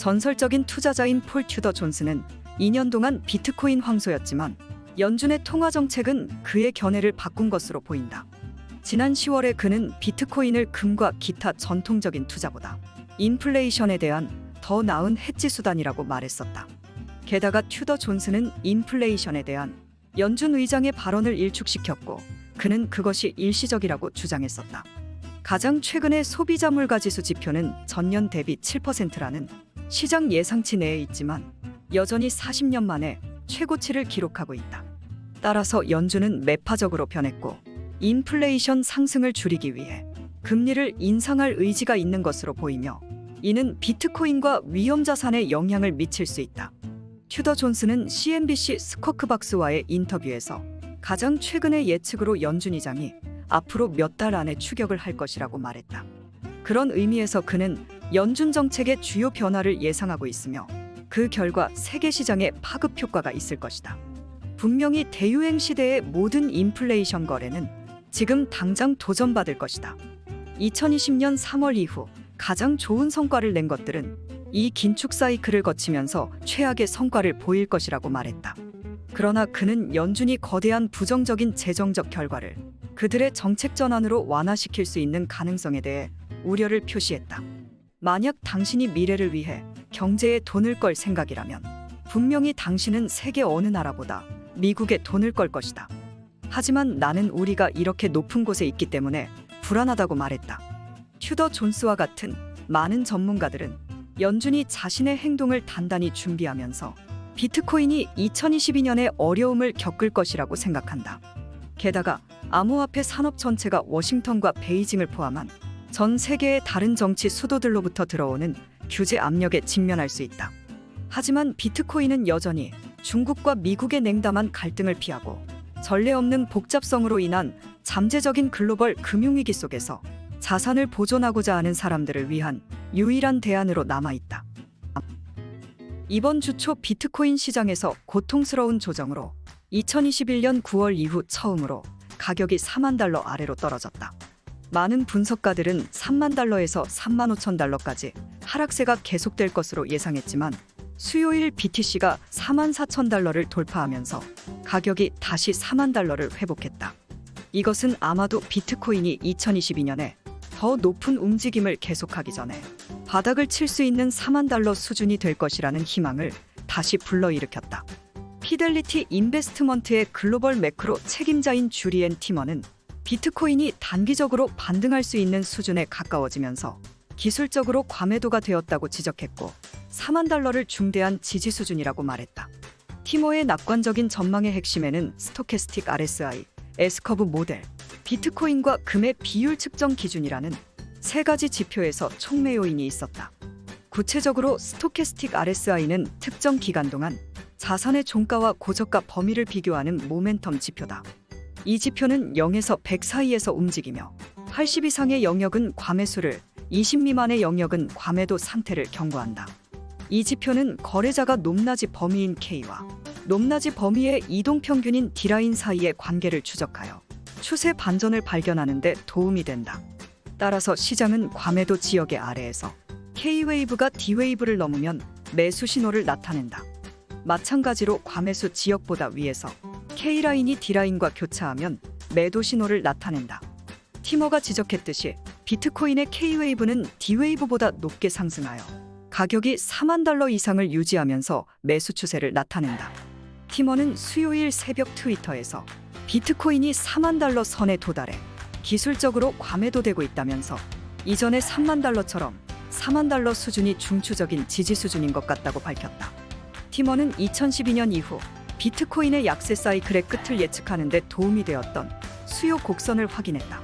전설적인 투자자인 폴 튜더 존스는 2년 동안 비트코인 황소였지만 연준의 통화 정책은 그의 견해를 바꾼 것으로 보인다. 지난 10월에 그는 비트코인을 금과 기타 전통적인 투자보다 인플레이션에 대한 더 나은 해지 수단이라고 말했었다. 게다가 튜더 존스는 인플레이션에 대한 연준 의장의 발언을 일축시켰고 그는 그것이 일시적이라고 주장했었다. 가장 최근의 소비자 물가 지수 지표는 전년 대비 7%라는 시장 예상치 내에 있지만 여전히 40년 만에 최고치를 기록하고 있다. 따라서 연준은 매파적으로 변했고 인플레이션 상승을 줄이기 위해 금리를 인상할 의지가 있는 것으로 보이며 이는 비트코인과 위험 자산에 영향을 미칠 수 있다. 튜더 존스는 CNBC 스쿼크박스와의 인터뷰에서 가장 최근의 예측으로 연준 의장이 앞으로 몇 달 안에 추격을 할 것이라고 말했다. 그런 의미에서 그는 연준 정책의 주요 변화를 예상하고 있으며 그 결과 세계 시장에 파급 효과가 있을 것이다. 분명히 대유행 시대의 모든 인플레이션 거래는 지금 당장 도전받을 것이다. 2020년 3월 이후 가장 좋은 성과를 낸 것들은 이 긴축 사이클을 거치면서 최악의 성과를 보일 것이라고 말했다. 그러나 그는 연준이 거대한 부정적인 재정적 결과를 그들의 정책 전환으로 완화시킬 수 있는 가능성에 대해 우려를 표시했다. 만약 당신이 미래를 위해 경제에 돈을 걸 생각이라면 분명히 당신은 세계 어느 나라보다 미국에 돈을 걸 것이다. 하지만 나는 우리가 이렇게 높은 곳에 있기 때문에 불안하다고 말했다. 튜더 존스와 같은 많은 전문가들은 연준이 자신의 행동을 단단히 준비하면서 비트코인이 2022년에 어려움을 겪을 것이라고 생각한다. 게다가 암호화폐 산업 전체가 워싱턴과 베이징을 포함한 전 세계의 다른 정치 수도들로부터 들어오는 규제 압력에 직면할 수 있다. 하지만 비트코인은 여전히 중국과 미국의 냉담한 갈등을 피하고 전례 없는 복잡성으로 인한 잠재적인 글로벌 금융위기 속에서 자산을 보존하고자 하는 사람들을 위한 유일한 대안으로 남아 있다. 이번 주 초 비트코인 시장에서 고통스러운 조정으로 2021년 9월 이후 처음으로 가격이 4만 달러 아래로 떨어졌다. 많은 분석가들은 3만 달러에서 3만 5천 달러까지 하락세가 계속될 것으로 예상했지만 수요일 BTC가 4만 4천 달러를 돌파하면서 가격이 다시 4만 달러를 회복했다. 이것은 아마도 비트코인이 2022년에 더 높은 움직임을 계속하기 전에 바닥을 칠 수 있는 4만 달러 수준이 될 것이라는 희망을 다시 불러일으켰다. 피델리티 인베스트먼트의 글로벌 매크로 책임자인 주리엔 티머는 비트코인이 단기적으로 반등할 수 있는 수준에 가까워지면서 기술적으로 과매도가 되었다고 지적했고 4만 달러를 중대한 지지 수준이라고 말했다. 티머의 낙관적인 전망의 핵심에는 스토캐스틱 RSI, S커브 모델, 비트코인과 금의 비율 측정 기준이라는 세 가지 지표에서 촉매 요인이 있었다. 구체적으로 스토캐스틱 RSI는 특정 기간 동안 자산의 종가와 고저가 범위를 비교하는 모멘텀 지표다. 이 지표는 0에서 100 사이에서 움직이며 80 이상의 영역은 과매수를, 20 미만의 영역은 과매도 상태를 경고한다. 이 지표는 거래자가 높낮이 범위인 K와 높낮이 범위의 이동 평균인 D라인 사이의 관계를 추적하여 추세 반전을 발견하는 데 도움이 된다. 따라서 시장은 과매도 지역의 아래에서 K웨이브가 D웨이브를 넘으면 매수 신호를 나타낸다. 마찬가지로 과매수 지역보다 위에서 K라인이 D라인과 교차하면 매도 신호를 나타낸다. 티머가 지적했듯이 비트코인의 K웨이브는 D웨이브보다 높게 상승하여 가격이 4만 달러 이상을 유지하면서 매수 추세를 나타낸다. 티머는 수요일 새벽 트위터에서 비트코인이 4만 달러 선에 도달해 기술적으로 과매도되고 있다면서 이전의 3만 달러처럼 4만 달러 수준이 중추적인 지지 수준인 것 같다고 밝혔다. 티머는 2012년 이후 비트코인의 약세 사이클의 끝을 예측하는 데 도움이 되었던 수요 곡선을 확인했다.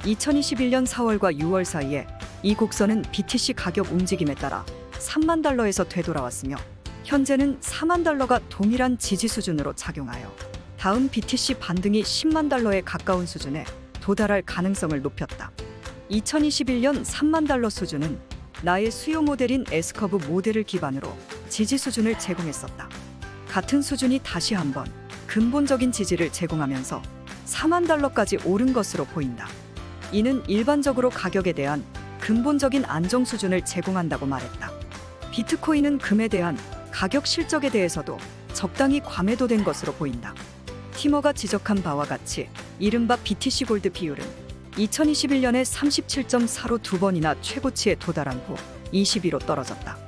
2021년 4월과 6월 사이에 이 곡선은 BTC 가격 움직임에 따라 3만 달러에서 되돌아왔으며 현재는 4만 달러가 동일한 지지 수준으로 작용하여 다음 BTC 반등이 10만 달러에 가까운 수준에 도달할 가능성을 높였다. 2021년 3만 달러 수준은 나의 수요 모델인 S커브 모델을 기반으로 지지 수준을 제공했었다. 같은 수준이 다시 한번 근본적인 지지를 제공하면서 4만 달러까지 오른 것으로 보인다. 이는 일반적으로 가격에 대한 근본적인 안정 수준을 제공한다고 말했다. 비트코인은 금에 대한 가격 실적에 대해서도 적당히 과매도된 것으로 보인다. 티머가 지적한 바와 같이 이른바 BTC 골드 비율은 2021년에 37.4로 두 번이나 최고치에 도달한 후 22로 떨어졌다.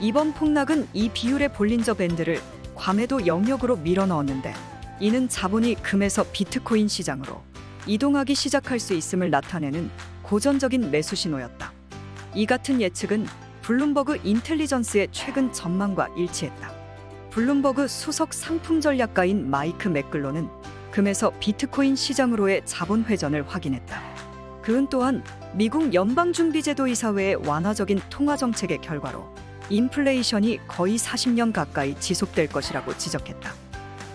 이번 폭락은 이 비율의 볼린저 밴드를 과매도 영역으로 밀어넣었는데 이는 자본이 금에서 비트코인 시장으로 이동하기 시작할 수 있음을 나타내는 고전적인 매수 신호였다. 이 같은 예측은 블룸버그 인텔리전스의 최근 전망과 일치했다. 블룸버그 수석 상품 전략가인 마이크 맥글로는 금에서 비트코인 시장으로의 자본 회전을 확인했다. 그는 또한 미국 연방준비제도 이사회의 완화적인 통화 정책의 결과로 인플레이션이 거의 40년 가까이 지속될 것이라고 지적했다.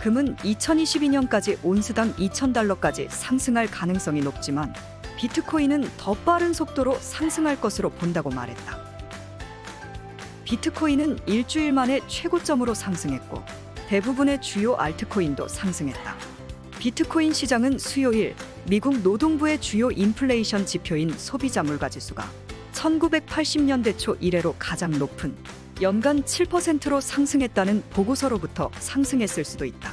금은 2022년까지 온스당 2,000달러까지 상승할 가능성이 높지만 비트코인은 더 빠른 속도로 상승할 것으로 본다고 말했다. 비트코인은 일주일 만에 최고점으로 상승했고 대부분의 주요 알트코인도 상승했다. 비트코인 시장은 수요일 미국 노동부의 주요 인플레이션 지표인 소비자 물가 지수가 1980년대 초 이래로 가장 높은 연간 7%로 상승했다는 보고서로부터 상승했을 수도 있다.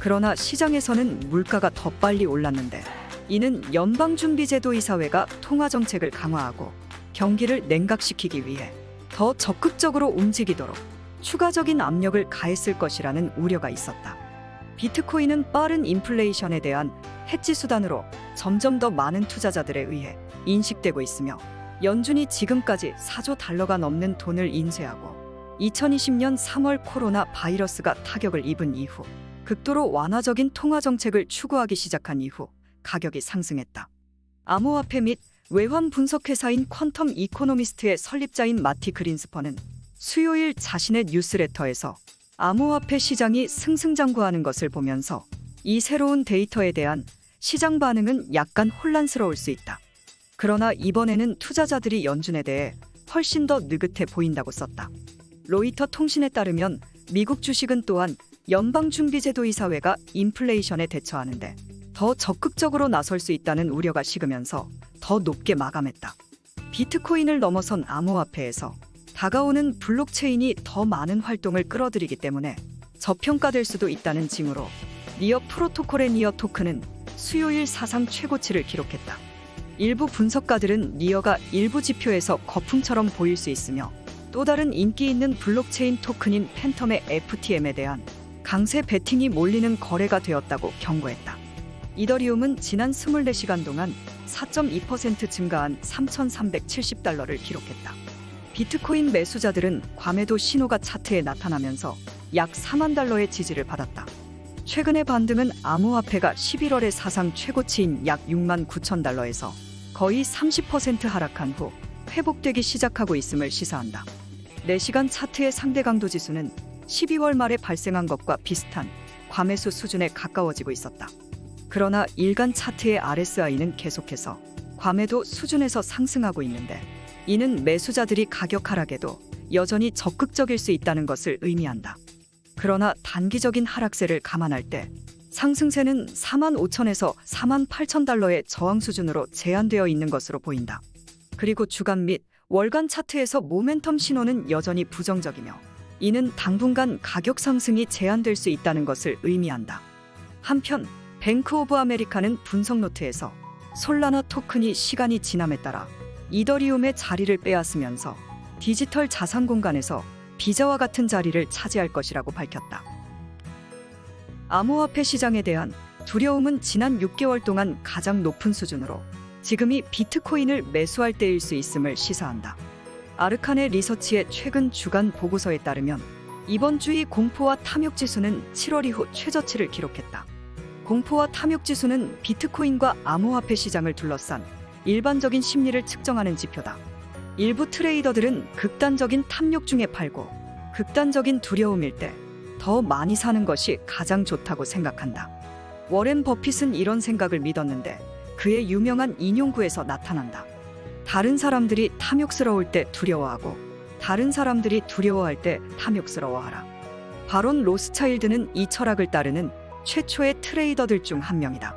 그러나 시장에서는 물가가 더 빨리 올랐는데 이는 연방준비제도 이사회가 통화 정책을 강화하고 경기를 냉각시키기 위해 더 적극적으로 움직이도록 추가적인 압력을 가했을 것이라는 우려가 있었다. 비트코인은 빠른 인플레이션에 대한 해지 수단으로 점점 더 많은 투자자들에 의해 인식되고 있으며 연준이 지금까지 4조 달러가 넘는 돈을 인쇄하고 2020년 3월 코로나 바이러스가 타격을 입은 이후 극도로 완화적인 통화 정책을 추구하기 시작한 이후 가격이 상승했다. 암호화폐 및 외환 분석 회사인 퀀텀 이코노미스트의 설립자인 마티 그린스퍼는 수요일 자신의 뉴스레터에서 암호화폐 시장이 승승장구하는 것을 보면서 이 새로운 데이터에 대한 시장 반응은 약간 혼란스러울 수 있다. 그러나 이번에는 투자자들이 연준에 대해 훨씬 더 느긋해 보인다고 썼다. 로이터 통신에 따르면 미국 주식은 또한 연방준비제도 이사회가 인플레이션에 대처하는데 더 적극적으로 나설 수 있다는 우려가 식으면서 더 높게 마감했다. 비트코인을 넘어선 암호화폐에서 다가오는 블록체인이 더 많은 활동을 끌어들이기 때문에 저평가될 수도 있다는 징후로 니어 프로토콜의 니어 토큰은 수요일 사상 최고치를 기록했다. 일부 분석가들은 니어가 일부 지표에서 거품처럼 보일 수 있으며 또 다른 인기 있는 블록체인 토큰인 팬텀의 FTM에 대한 강세 베팅이 몰리는 거래가 되었다고 경고했다. 이더리움은 지난 24시간 동안 4.2% 증가한 3,370달러를 기록했다. 비트코인 매수자들은 과매도 신호가 차트에 나타나면서 약 4만 달러의 지지를 받았다. 최근의 반등은 암호화폐가 11월의 사상 최고치인 약 6만 9천 달러에서 거의 30% 하락한 후 회복되기 시작하고 있음을 시사한다. 4시간 차트의 상대 강도 지수는 12월 말에 발생한 것과 비슷한 과매수 수준에 가까워지고 있었다. 그러나 일간 차트의 RSI는 계속해서 과매도 수준에서 상승하고 있는데 이는 매수자들이 가격 하락에도 여전히 적극적일 수 있다는 것을 의미한다. 그러나 단기적인 하락세를 감안할 때 상승세는 4만 5천에서 4만 8천 달러의 저항 수준으로 제한되어 있는 것으로 보인다. 그리고 주간 및 월간 차트에서 모멘텀 신호는 여전히 부정적이며 이는 당분간 가격 상승이 제한될 수 있다는 것을 의미한다. 한편 뱅크 오브 아메리카는 분석 노트에서 솔라나 토큰이 시간이 지남에 따라 이더리움의 자리를 빼앗으면서 디지털 자산 공간에서 비자와 같은 자리를 차지할 것이라고 밝혔다. 암호화폐 시장에 대한 두려움은 지난 6개월 동안 가장 높은 수준으로 지금이 비트코인을 매수할 때일 수 있음을 시사한다. 아르칸의 리서치의 최근 주간 보고서에 따르면 이번 주의 공포와 탐욕 지수는 7월 이후 최저치를 기록했다. 공포와 탐욕 지수는 비트코인과 암호화폐 시장을 둘러싼 일반적인 심리를 측정하는 지표다. 일부 트레이더들은 극단적인 탐욕 중에 팔고 극단적인 두려움일 때 더 많이 사는 것이 가장 좋다고 생각한다. 워렌 버핏은 이런 생각을 믿었는데 그의 유명한 인용구에서 나타난다. 다른 사람들이 탐욕스러울 때 두려워하고 다른 사람들이 두려워할 때 탐욕스러워하라. 바론 로스차일드는 이 철학을 따르는 최초의 트레이더들 중 한 명이다.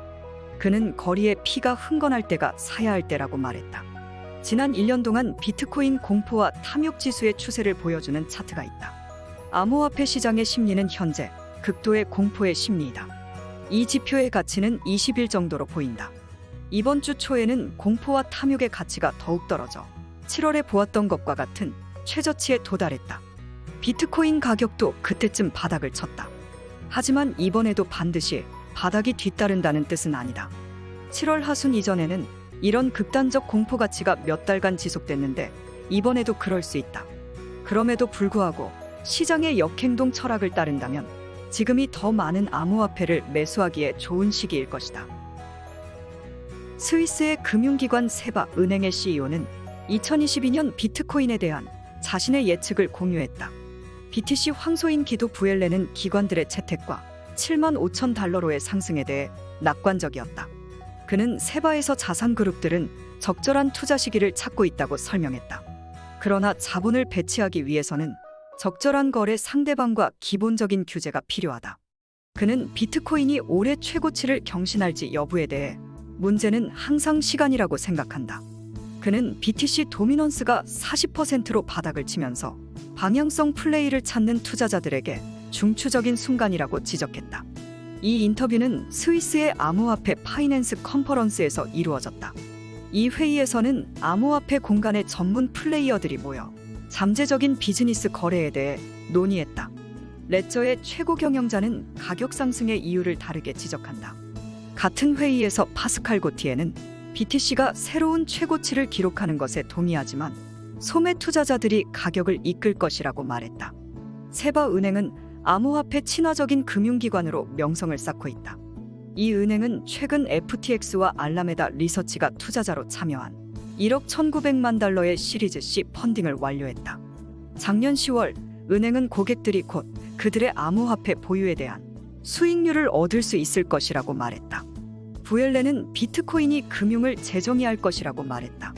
그는 거리에 피가 흥건할 때가 사야 할 때라고 말했다. 지난 1년 동안 비트코인 공포와 탐욕 지수의 추세를 보여주는 차트가 있다. 암호화폐 시장의 심리는 현재 극도의 공포의 심리이다. 이 지표의 가치는 20일 정도로 보인다. 이번 주 초에는 공포와 탐욕의 가치가 더욱 떨어져 7월에 보았던 것과 같은 최저치에 도달했다. 비트코인 가격도 그때쯤 바닥을 쳤다. 하지만 이번에도 반드시 바닥이 뒤따른다는 뜻은 아니다. 7월 하순 이전에는 이런 극단적 공포 가치가 몇 달간 지속됐는데 이번에도 그럴 수 있다. 그럼에도 불구하고 시장의 역행동 철학을 따른다면 지금이 더 많은 암호화폐를 매수하기에 좋은 시기일 것이다. 스위스의 금융기관 세바 은행의 CEO는 2022년 비트코인에 대한 자신의 예측을 공유했다. BTC 황소인 기도 부엘레는 기관들의 채택과 7만 5천 달러로의 상승에 대해 낙관적이었다. 그는 세바에서 자산 그룹들은 적절한 투자 시기를 찾고 있다고 설명했다. 그러나 자본을 배치하기 위해서는 적절한 거래 상대방과 기본적인 규제가 필요하다. 그는 비트코인이 올해 최고치를 경신할지 여부에 대해 문제는 항상 시간이라고 생각한다. 그는 BTC 도미넌스가 40%로 바닥을 치면서 방향성 플레이를 찾는 투자자들에게 중추적인 순간이라고 지적했다. 이 인터뷰는 스위스의 암호화폐 파이낸스 컨퍼런스에서 이루어졌다. 이 회의에서는 암호화폐 공간의 전문 플레이어들이 모여 잠재적인 비즈니스 거래에 대해 논의했다. 레저의 최고 경영자는 가격 상승의 이유를 다르게 지적한다. 같은 회의에서 파스칼 고티에는 BTC가 새로운 최고치를 기록하는 것에 동의하지만 소매 투자자들이 가격을 이끌 것이라고 말했다. 세바 은행은 암호화폐 친화적인 금융기관으로 명성을 쌓고 있다. 이 은행은 최근 FTX와 알라메다 리서치가 투자자로 참여한 1억 1,900만 달러의 시리즈 C 펀딩을 완료했다. 작년 10월 은행은 고객들이 곧 그들의 암호화폐 보유에 대한 수익률을 얻을 수 있을 것이라고 말했다. 부엘레는 비트코인이 금융을 재정의할 것이라고 말했다.